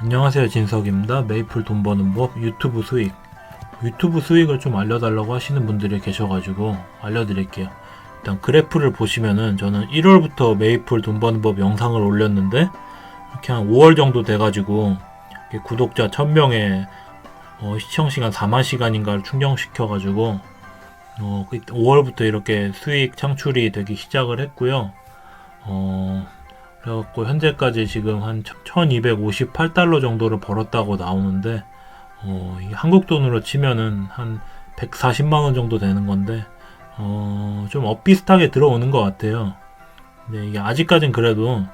안녕하세요 진석입니다. 메이플 돈 버는 법 유튜브 수익 유튜브 수익을 좀 알려달라고 하시는 분들이 계셔가지고 알려드릴게요. 일단 그래프를 보시면은 저는 1월부터 메이플 돈 버는 법 영상을 올렸는데 이렇게 한 5월 정도 돼가지고 구독자 1000명에 시청 시간 4만 시간인가를 충전시켜가지고 어, 5월부터 이렇게 수익 창출이 되기 시작을 했고요. 어, 그래갖고 현재까지 지금 한 1258달러 정도를 벌었다고 나오는데 어, 이 한국 돈으로 치면은 한 140만 원 정도 되는 건데 어, 좀 엇비슷하게 들어오는 것 같아요. 근데 이게 아직까진 그래도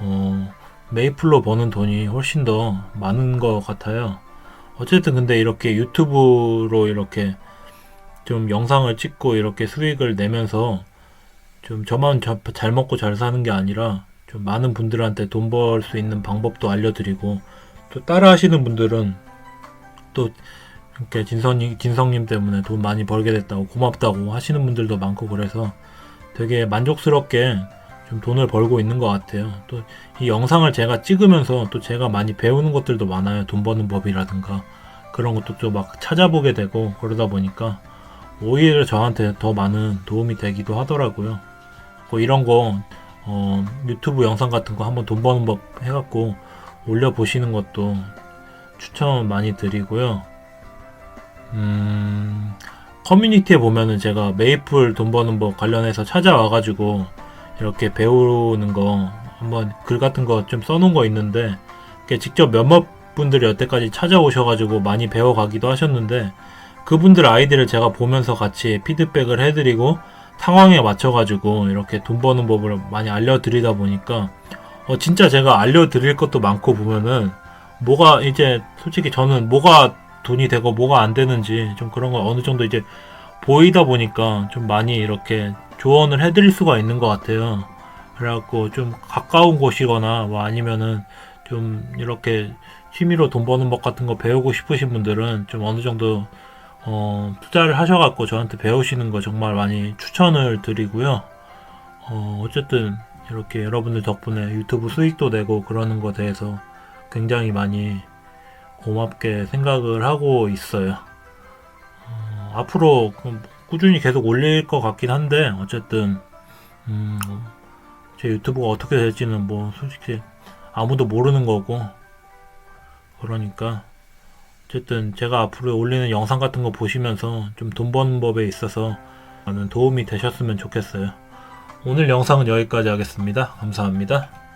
어, 메이플로 버는 돈이 훨씬 더 많은 것 같아요. 어쨌든 근데 이렇게 유튜브로 이렇게 좀 영상을 찍고 이렇게 수익을 내면서 좀 저만 자- 잘 먹고 잘 사는 게 아니라 좀 많은 분들한테 돈 벌 수 있는 방법도 알려드리고 또 따라 하시는 분들은 또 이렇게 진성님, 진성님 때문에 돈 많이 벌게 됐다고 고맙다고 하시는 분들도 많고 그래서 되게 만족스럽게 좀 돈을 벌고 있는 것 같아요. 또 이 영상을 제가 찍으면서 또 제가 많이 배우는 것들도 많아요. 돈 버는 법이라든가 그런 것도 좀막 찾아보게 되고 그러다 보니까 오히려 저한테 더 많은 도움이 되기도 하더라고요. 뭐 이런 거 어, 유튜브 영상 같은 거 한번 돈 버는 법 해갖고 올려보시는 것도 추천 많이 드리고요. 음, 커뮤니티에 보면은 제가 메이플 돈 버는 법 관련해서 찾아와가지고 이렇게 배우는 거 한번 글 같은 거 좀 써놓은 거 있는데 직접 몇몇 분들이 여태까지 찾아오셔가지고 많이 배워가기도 하셨는데 그분들 아이디를 제가 보면서 같이 피드백을 해드리고 상황에 맞춰가지고 이렇게 돈 버는 법을 많이 알려드리다 보니까 어, 진짜 제가 알려드릴 것도 많고 보면은 뭐가 이제 솔직히 저는 뭐가 돈이 되고 뭐가 안 되는지 좀 그런 거 어느 정도 이제 보이다 보니까 좀 많이 이렇게 조언을 해드릴 수가 있는 것 같아요. 그래갖고 좀 가까운 곳이거나 뭐 아니면은 좀 이렇게 취미로 돈 버는 법 같은 거 배우고 싶으신 분들은 좀 어느 정도 어, 투자를 하셔갖고 저한테 배우시는 거 정말 많이 추천을 드리고요. 어, 어쨌든 이렇게 여러분들 덕분에 유튜브 수익도 내고 그러는 거 대해서 굉장히 많이 고맙게 생각을 하고 있어요. 어, 앞으로 그 꾸준히 계속 올릴 것 같긴 한데 어쨌든 음, 제 유튜브가 어떻게 될지는 뭐 솔직히 아무도 모르는 거고 그러니까 어쨌든 제가 앞으로 올리는 영상 같은 거 보시면서 좀 돈 버는 법에 있어서 많은 도움이 되셨으면 좋겠어요. 오늘 영상은 여기까지 하겠습니다. 감사합니다.